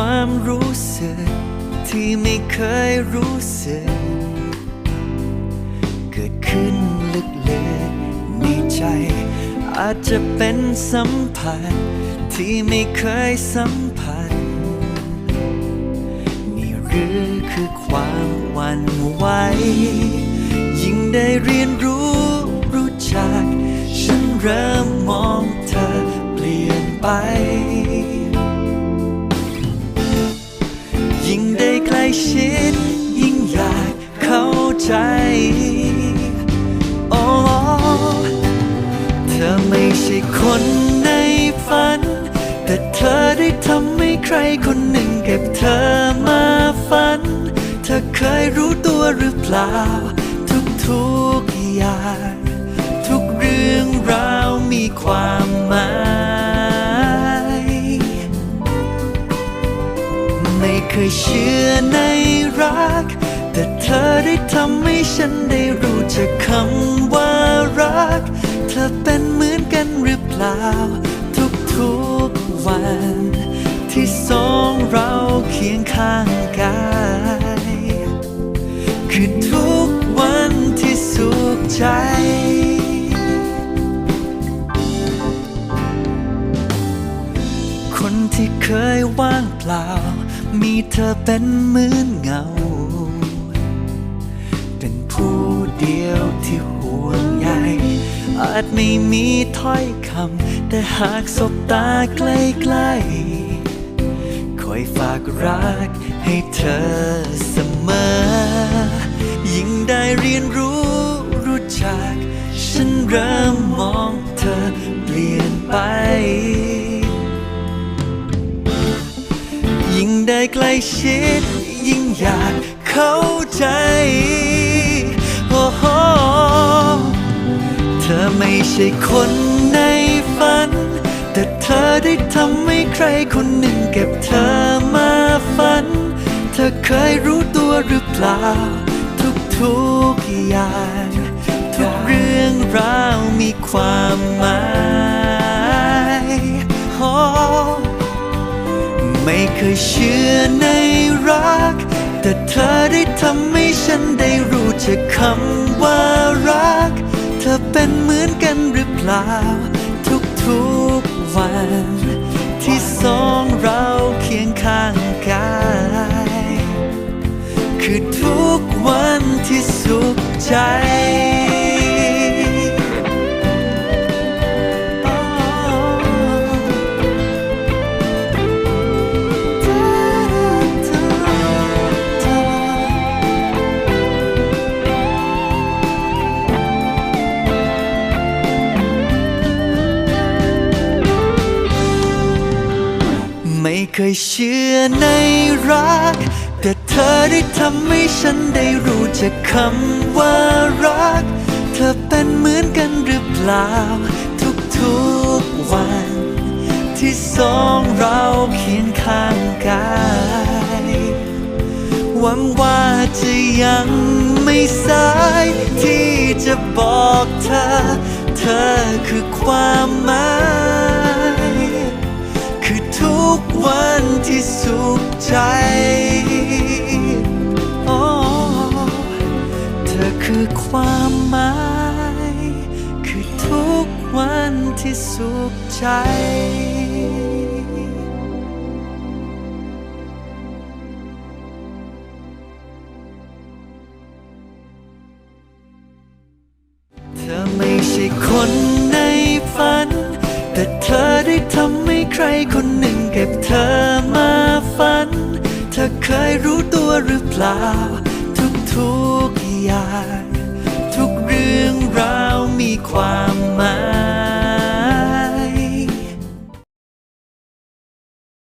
ความรู้สึก ที่ไม่เคยรู้สึก เกิดขึ้นลึกๆในใจ อาจจะเป็นสัมผัส ที่ไม่เคยสัมผัส นี่หรือคือความหวั่นไหวยิ่งได้เรียนรู้รู้จัก ฉันเริ่มมองเธอเปลี่ยนไป ช่คนในฝัน แต่เธอได้ทำให้ใครคนหนึ่งเก็บเธอมาฝัน เธอเคยรู้ตัวหรือเปล่า ทุกๆอย่าง ทุกเรื่องราวมีความหมาย ไม่เคยเชื่อในรัก แต่เธอได้ทำให้ฉันได หรือเปล่าทุกๆวัน ที่สองเราเคียงข้างกายคือทุกวันที่สุขใจ คนที่เคยว่างเปล่า มีเธอเป็นเหมือนเงา อาจไม่มีถ้อยคำ แต่หากสบตาใกล้ๆคอยฝากรักให้เธอเสมอ ยิ่งได้เรียนรู้รู้จัก ฉันเริ่มมองเธอเปลี่ยนไป ยิ่งได้ใกล้ชิด ยิ่งอยากเข้าใจ โอ้โห เธอไม่ใช่คนในฝัน แต่เธอได้ทำให้ใครคนหนึ่งเก็บเธอมาฝัน เธอเคยรู้ตัวหรือเปล่า ทุกๆอย่าง ทุกเรื่องราวมีความหมายโอ้ไม่เคยเชื่อในรัก แต่เธอได้ทำให้ฉันได้รู้จักคำว่ารัก ธอเป็นเหมือนกันหรือเปล่า ทุกๆวัน ที่สองเราเคียงข้างกายคือทุกวันที่สุขใจ เคยเชื่อในรัก แต่เธอได้ทำให้ฉันได้รู้จักคำว่ารัก เธอเป็นเหมือนกันหรือเปล่า ทุกๆวัน ที่สองเราเคียงข้างกายหวังว่าจะยังไม่สายที่จะบอกเธอ เธอคือความหมาย ทุกวันที่สุขใจ โอ้เธอคือความหมาย คือทุกวันที่สุขใจเธอไม่ใช่คน แต่เธอได้ทำให้ใครคนหนึ่งเก็บเธอมาฝัน เธอเคยรู้ตัวหรือเปล่าทุกทุก